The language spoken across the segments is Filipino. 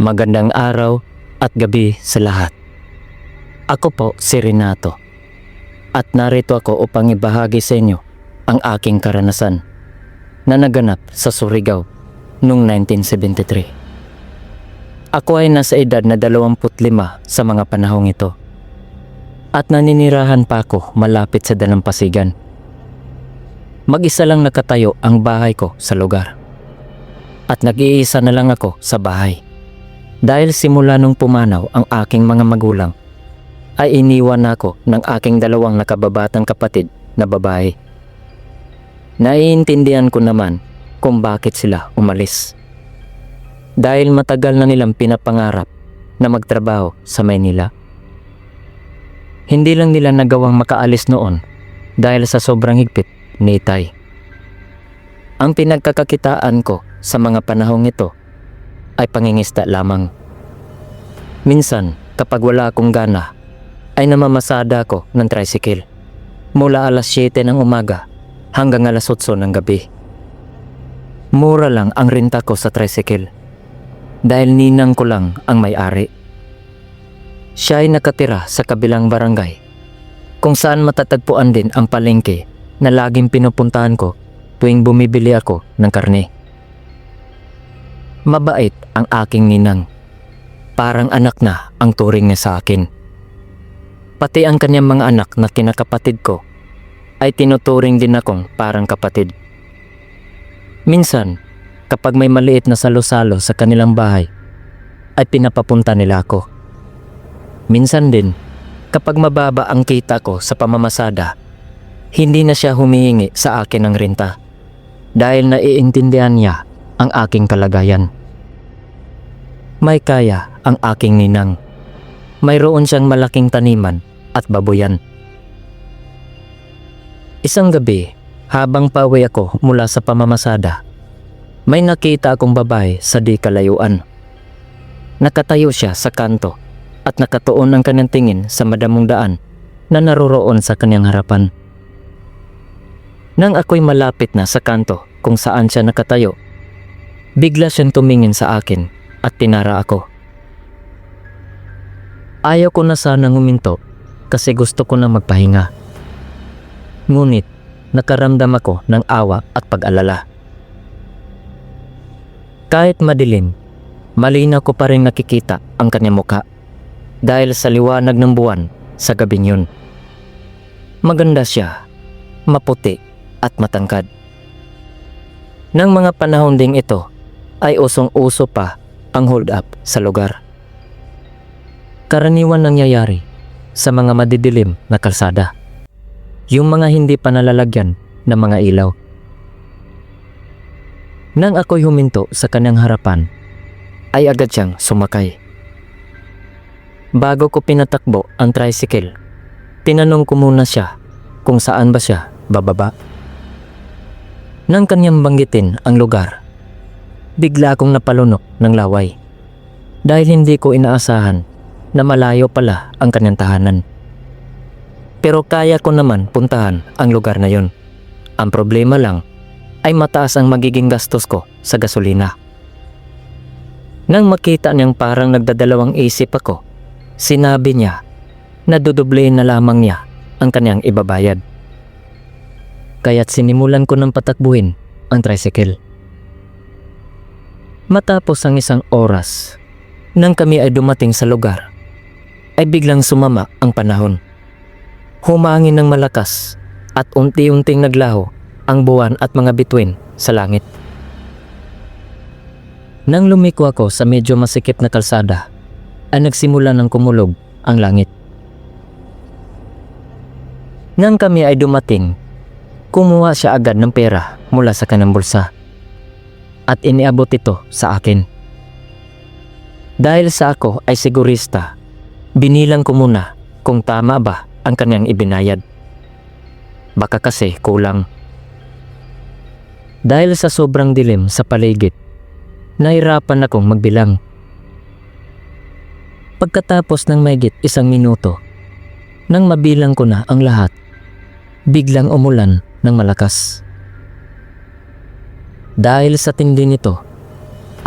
Magandang araw at gabi sa lahat. Ako po si Renato. At narito ako upang ibahagi sa inyo ang aking karanasan na naganap sa Surigao noong 1973. Ako ay nasa edad na 25 sa mga panahong ito. At naninirahan pa ako malapit sa dalampasigan. Mag-isa lang nakatayo ang bahay ko sa lugar. At nag-iisa na lang ako sa bahay. Dahil simula nung pumanaw ang aking mga magulang, ay iniwan ako ng aking dalawang nakababatang kapatid na babae. Naiintindihan ko naman kung bakit sila umalis. Dahil matagal na nilang pinapangarap na magtrabaho sa Maynila. Hindi lang nila nagawang makaalis noon dahil sa sobrang higpit ni Itay. Ang pinagkakakitaan ko sa mga panahong ito ay pangingista lamang. Minsan, kapag wala akong gana, ay namamasada ako ng tricycle mula alas 7 ng umaga hanggang alas 8 ng gabi. Mura lang ang renta ko sa tricycle dahil ninang ko lang ang may-ari. Siya ay nakatira sa kabilang barangay kung saan matatagpuan din ang palengke na laging pinupuntahan ko tuwing bumibili ako ng karne. Mabait ang aking ninang. Parang anak na ang turing niya sa akin. Pati ang kanyang mga anak na kinakapatid ko ay tinuturing din akong parang kapatid. Minsan, kapag may maliit na salo-salo sa kanilang bahay, ay pinapapunta nila ako. Minsan din, kapag mababa ang kita ko sa pamamasada, hindi na siya humihingi sa akin ng renta dahil naiintindihan niya ang aking kalagayan. May kaya ang aking ninang. Mayroon siyang malaking taniman at baboyan. Isang gabi, habang pauwi ako mula sa pamamasada, may nakita akong babae sa di kalayuan. Nakatayo siya sa kanto at nakatuon ang kanyang tingin sa madamong daan na naroroon sa kanyang harapan. Nang ako'y malapit na sa kanto kung saan siya nakatayo, bigla siyang tumingin sa akin at tinara ako. Ayaw ko na sanang huminto kasi gusto ko na magpahinga. Ngunit nakaramdam ako ng awa at pag-alala. Kahit madilim, malinaw ko pa rin nakikita ang kanyang muka dahil sa liwanag ng buwan sa gabing yun. Maganda siya, maputi at matangkad. Nang mga panahon ding ito ay usong-uso pa ang hold up sa lugar. Karaniwan nangyayari sa mga madidilim na kalsada. Yung mga hindi pa nalalagyan ng mga ilaw. Nang ako'y huminto sa kanyang harapan, ay agad siyang sumakay. Bago ko pinatakbo ang tricycle, tinanong ko muna siya kung saan ba siya bababa. Nang kanyang banggitin ang lugar, bigla akong napalunok ng laway dahil hindi ko inaasahan na malayo pala ang kanyang tahanan. Pero kaya ko naman puntahan ang lugar na yon. Ang problema lang ay mataas ang magiging gastos ko sa gasolina. Nang makita niyang parang nagdadalawang isip ako, sinabi niya na dudublein na lamang niya ang kanyang ibabayad. Kaya't sinimulan ko ng patakbuhin ang tricycle. Matapos ang isang oras, nang kami ay dumating sa lugar, ay biglang sumama ang panahon. Humangin ng malakas at unti-unting naglaho ang buwan at mga bituin sa langit. Nang lumiko ako sa medyo masikip na kalsada, ay nagsimula ng kumulog ang langit. Nang kami ay dumating, kumuha siya agad ng pera mula sa kanyang bulsa at iniabot ito sa akin. Dahil sa ako ay sigurista, binilang ko muna kung tama ba ang kanyang ibinayad. Baka kasi kulang. Dahil sa sobrang dilim sa paligid, nahirapan akong magbilang. Pagkatapos ng mayigit isang minuto, nang mabilang ko na ang lahat, biglang umulan ng malakas. Dahil sa tindi nito,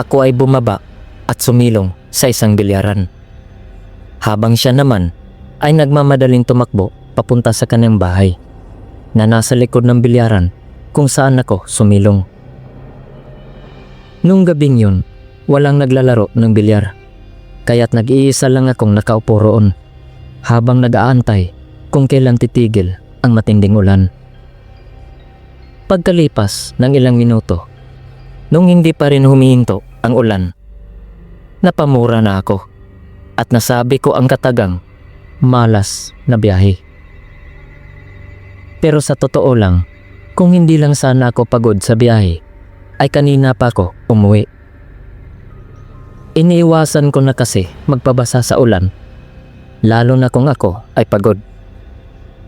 ako ay bumaba at sumilong sa isang bilyaran. Habang siya naman ay nagmamadaling tumakbo papunta sa kanyang bahay na nasa likod ng bilyaran kung saan ako sumilong. Nung gabing yun, walang naglalaro ng bilyar. Kaya't nag-iisa lang akong nakaupo roon habang nag-aantay kung kailan titigil ang matinding ulan. Pagkalipas ng ilang minuto, nung hindi pa rin humihinto ang ulan, napamura na ako at nasabi ko ang katagang malas na biyahe. Pero sa totoo lang, kung hindi lang sana ako pagod sa biyahe, ay kanina pa ako umuwi. Iniiwasan ko na kasi magpabasa sa ulan, lalo na kung ako ay pagod.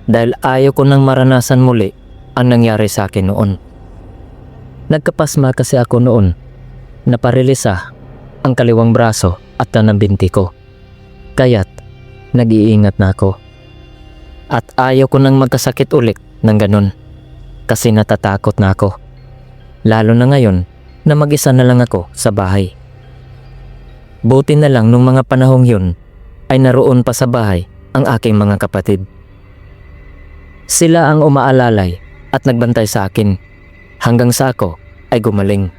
Dahil ayaw ko nang maranasan muli ang nangyari sa akin noon. Nagkapasma kasi ako noon, naparilisa ang kaliwang braso at ng binti ko. Kaya't nag-iingat na ako. At ayaw ko nang magkasakit ulit ng ganun kasi natatakot na ako. Lalo na ngayon na mag-isa na lang ako sa bahay. Buti na lang nung mga panahong yun ay naroon pa sa bahay ang aking mga kapatid. Sila ang umaalalay at nagbantay sa akin hanggang sa ako ay gumaling.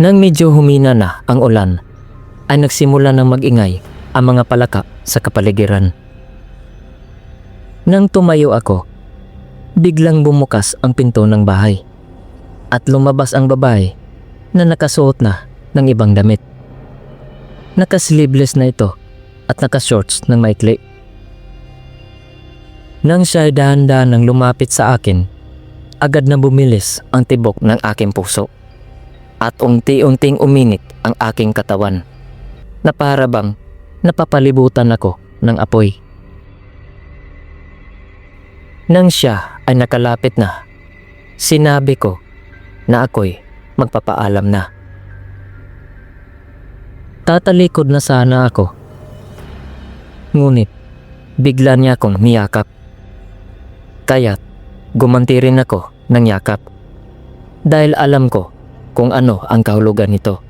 Nang medyo humina na ang ulan, ay nagsimula ng magingay ang mga palaka sa kapaligiran. Nang tumayo ako, biglang bumukas ang pinto ng bahay at lumabas ang babae na nakasuot na ng ibang damit. Nakasleeveless na ito at nakashorts ng maikli. Nang siya dahan-dahan nang lumapit sa akin, agad na bumilis ang tibok ng aking puso at unti-unting uminit ang aking katawan na para bang napapalibutan ako ng apoy. Nang siya ay nakalapit na, sinabi ko na ako'y magpapaalam na. Tatalikod na sana ako. Ngunit, bigla niya akong niyakap. Kaya't, gumanti rin ako ng yakap. Dahil alam ko kung ano ang kahulugan nito.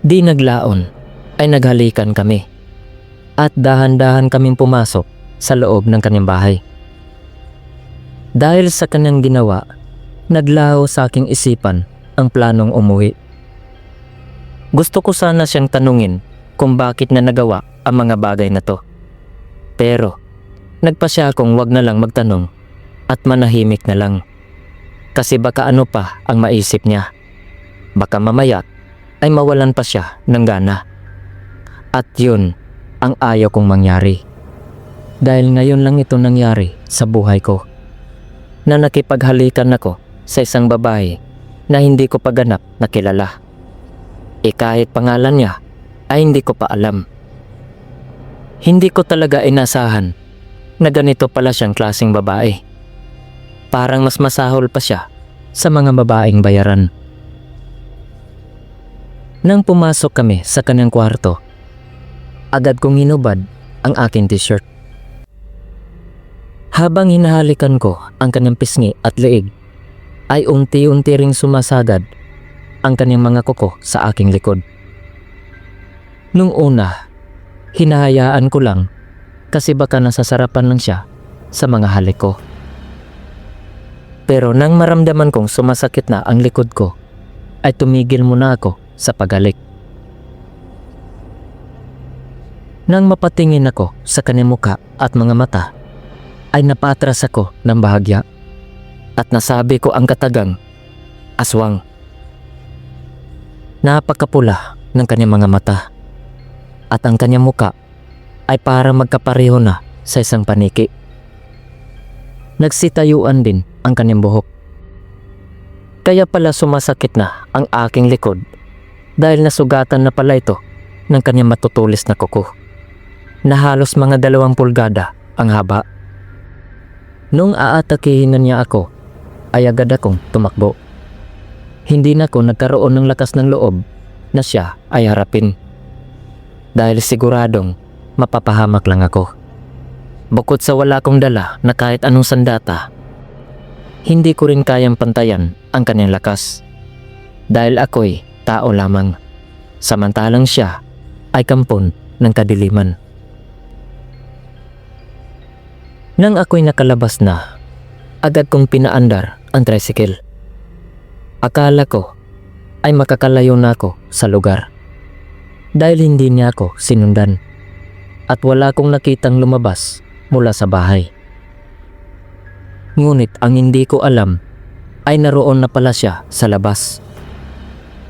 Di naglaon ay naghalikan kami at dahan-dahan kaming pumasok sa loob ng kanyang bahay. Dahil sa kanyang ginawa, naglaho sa aking isipan ang planong umuwi. Gusto ko sana siyang tanungin kung bakit na nagawa ang mga bagay na to. Pero, nagpa siya akong wag na lang magtanong at manahimik na lang. Kasi baka ano pa ang maisip niya. Baka mamaya ay mawalan pa siya ng gana. At yun ang ayaw kong mangyari. Dahil ngayon lang ito nangyari sa buhay ko. Na nakipaghalikan ako sa isang babae na hindi ko pa ganap na kilala. E kahit pangalan niya ay hindi ko pa alam. Hindi ko talaga inasahan na ganito pala siyang klaseng babae. Parang mas masahol pa siya sa mga babaeng bayaran. Nang pumasok kami sa kanyang kwarto, agad kong hinubad ang aking t-shirt. Habang hinahalikan ko ang kanyang pisngi at leeg, ay unti-unti ring sumasagad ang kanyang mga kuko sa aking likod. Nung una, hinahayaan ko lang kasi baka nasasarapan lang siya sa mga halik ko. Pero nang maramdaman kong sumasakit na ang likod ko, ay tumigil muna ako sa paghalik. Nang mapatingin ako sa kanyang muka at mga mata, ay napatras ako ng bahagya at nasabi ko ang katagang aswang. Napakapula ng kanyang mga mata at ang kanyang muka ay parang magkapareho na sa isang paniki. Nagsitayuan din ang kanyang buhok. Kaya pala sumasakit na ang aking likod dahil nasugatan na pala ito ng kanyang matutulis na kuko na halos mga dalawang pulgada ang haba. Nung aatakihin na niya ako, ay agad akong tumakbo. Hindi na ako nagkaroon ng lakas ng loob na siya ay harapin. Dahil siguradong mapapahamak lang ako. Bukod sa wala kong dala na kahit anong sandata, hindi ko rin kayang pantayan ang kanyang lakas. Dahil ako'y tao lamang. Samantalang siya ay kampon ng kadiliman. Nang ako'y nakalabas na, agad kong pinaandar ang tricycle. Akala ko ay makakalayo na ako sa lugar. Dahil hindi niya ako sinundan. At wala kong nakitang lumabas mula sa bahay. Ngunit ang hindi ko alam ay naroon na pala siya sa labas.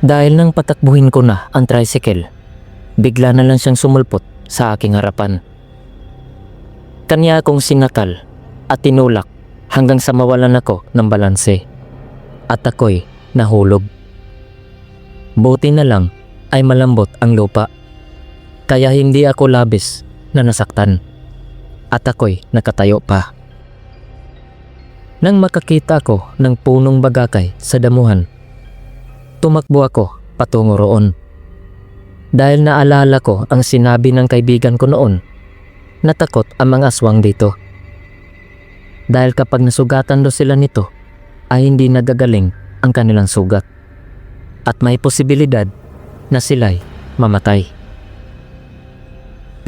Dahil nang patakbuhin ko na ang tricycle, bigla na lang siyang sumulpot sa aking harapan. Kanya akong sinakal at tinulak hanggang sa mawalan ako ng balanse. At ako'y nahulog. Buti na lang ay malambot ang lupa. Kaya hindi ako labis na nasaktan. At ako'y nakatayo pa. Nang makakita ko ng punong bagakay sa damuhan, tumakbo ako patungo roon. Dahil naalala ko ang sinabi ng kaibigan ko noon, natakot ang mga aswang dito. Dahil kapag nasugatan daw sila nito, ay hindi nagagaling ang kanilang sugat. At may posibilidad na sila'y mamatay.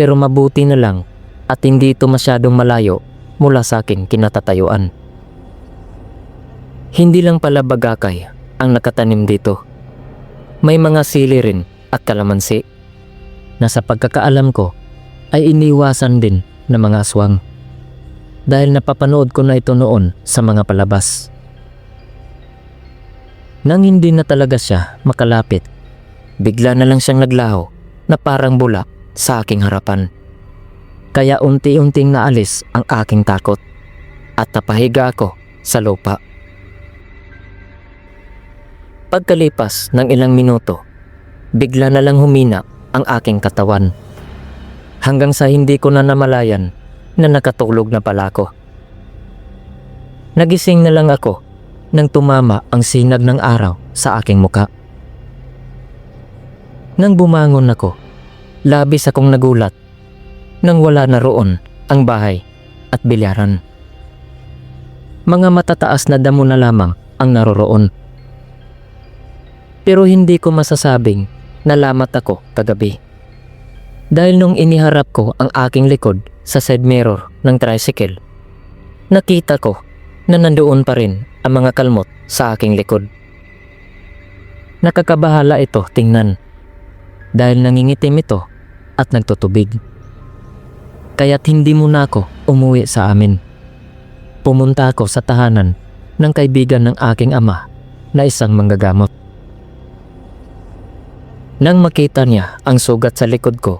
Pero mabuti na lang at hindi ito masyadong malayo mula sa aking kinatatayuan. Hindi lang pala bagakay ang nakatanim dito. May mga sili rin at kalamansi na sa pagkakaalam ko ay iniwasan din ng mga aswang. Dahil napapanood ko na ito noon sa mga palabas. Nang hindi na talaga siya makalapit, bigla na lang siyang naglaho na parang bula sa aking harapan. Kaya unti-unting naalis ang aking takot at napahiga ako sa lupa. Pagkalipas ng ilang minuto, bigla na lang humina ang aking katawan. Hanggang sa hindi ko na namalayan na nakatulog na pala ako. Nagising na lang ako nang tumama ang sinag ng araw sa aking muka. Nang bumangon ako, labis akong nagulat nang wala na roon ang bahay at bilyaran. Mga matataas na damo na lamang ang naroroon. Pero hindi ko masasabing nalamat ako kagabi. Dahil nung iniharap ko ang aking likod sa side mirror ng tricycle, nakita ko na nandoon pa rin ang mga kalmot sa aking likod. Nakakabahala ito tingnan dahil nangingitim ito at nagtutubig. Kaya't hindi muna ako umuwi sa amin. Pumunta ako sa tahanan ng kaibigan ng aking ama na isang manggagamot. Nang makita niya ang sugat sa likod ko,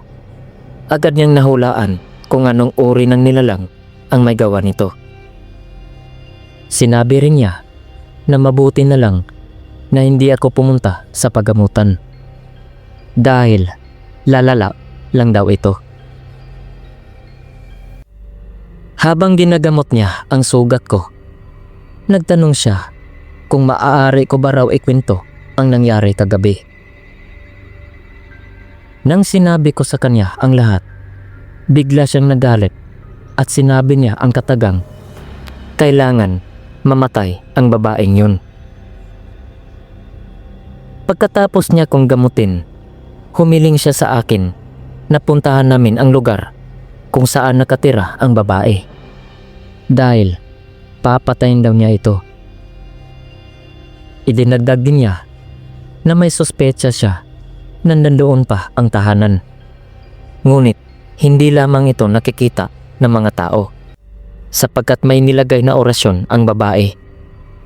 agad niyang nahulaan kung anong uri ng nilalang ang may gawa nito. Sinabi rin niya na mabuti na lang na hindi ako pumunta sa pagamutan. Dahil lalala lang daw ito. Habang ginagamot niya ang sugat ko, nagtanong siya kung maaari ko ba raw ikwento ang nangyari kagabi. Nang sinabi ko sa kanya ang lahat, bigla siyang nagalit at sinabi niya ang katagang, kailangan mamatay ang babaeng yun. Pagkatapos niya kong gamutin, humiling siya sa akin na puntahan namin ang lugar kung saan nakatira ang babae. Dahil papatayin daw niya ito. Idinagdag din niya na may suspecha siya na nandoon pa ang tahanan. Ngunit hindi lamang ito nakikita ng mga tao sapagkat may nilagay na orasyon ang babae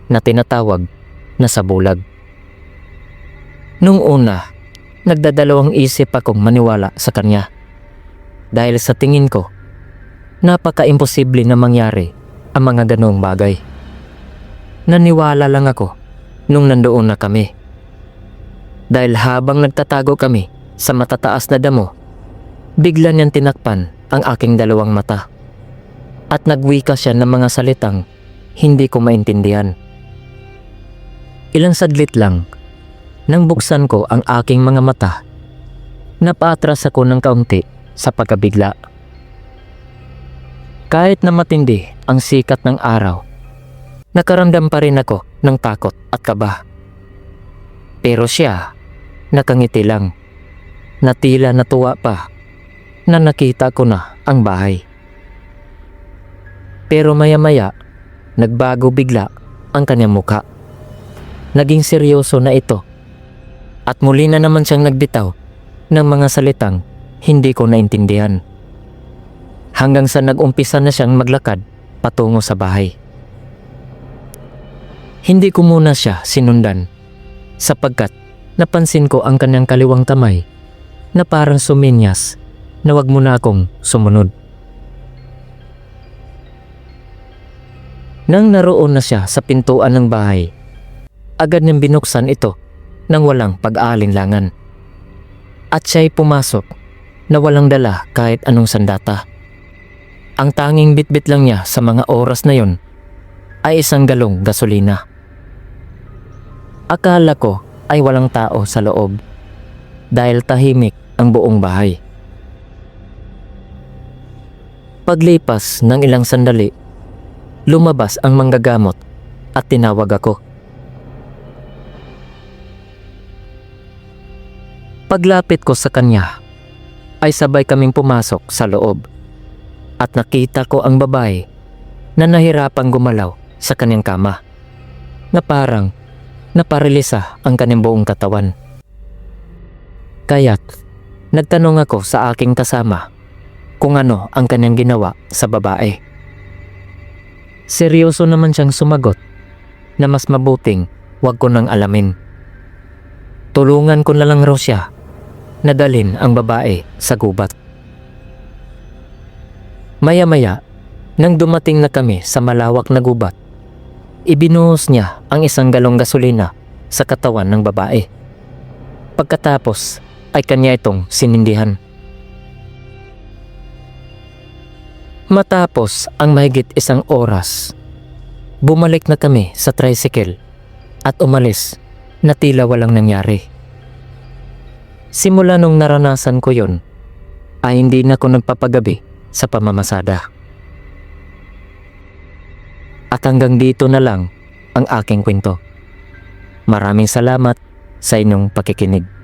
na tinatawag na sabulag. Nung una, nagdadalawang isip akong maniwala sa kanya. Dahil sa tingin ko, napaka-imposible na mangyari ang mga ganoong bagay. Naniwala lang ako nung nandoon na kami. Dahil habang nagtatago kami sa matataas na damo, bigla niyang tinakpan ang aking dalawang mata. At nagwika siya ng mga salitang hindi ko maintindihan. Ilang saglit lang nang buksan ko ang aking mga mata, napaatras ako ng kaunti sa pagkabigla. Kahit na matindi ang sikat ng araw, nakaramdam pa rin ako ng takot at kaba. Pero siya, nakangiti lang. Natila natuwa pa na nakita ko na ang bahay. Pero maya-maya, nagbago bigla ang kanyang muka. Naging seryoso na ito. At muli na naman siyang nagbitaw ng mga salitang hindi ko naintindihan. Hanggang sa nag-umpisa na siyang maglakad patungo sa bahay. Hindi ko muna siya sinundan sapagkat napansin ko ang kanyang kaliwang kamay na parang suminyas na wag mo na akong sumunod. Nang naroon na siya sa pintuan ng bahay, agad niyang binuksan ito nang walang pag-aalinlangan. At siya'y pumasok na walang dala kahit anong sandata. Ang tanging bitbit lang niya sa mga oras na yon ay isang galong gasolina. Akala ko ay walang tao sa loob dahil tahimik ang buong bahay. Paglipas ng ilang sandali, lumabas ang manggagamot at tinawag ako. Paglapit ko sa kanya, ay sabay kaming pumasok sa loob at nakita ko ang babae na nahirapang gumalaw sa kanyang kama na parang naparilisa ang kanyang buong katawan. Kaya't nagtanong ako sa aking kasama kung ano ang kanyang ginawa sa babae. Seryoso naman siyang sumagot na mas mabuting wag ko nang alamin. Tulungan ko na lang raw siya na dalhin ang babae sa gubat. Maya-maya, nang dumating na kami sa malawak na gubat, ibinuhos niya ang isang galong gasolina sa katawan ng babae. Pagkatapos ay kanya itong sinindihan. Matapos ang mahigit isang oras, bumalik na kami sa tricycle at umalis na tila walang nangyari. Simula nung naranasan ko yon, ay hindi na ako nagpapagabi sa pamamasada. At hanggang dito na lang ang aking kwento. Maraming salamat sa inyong pakikinig.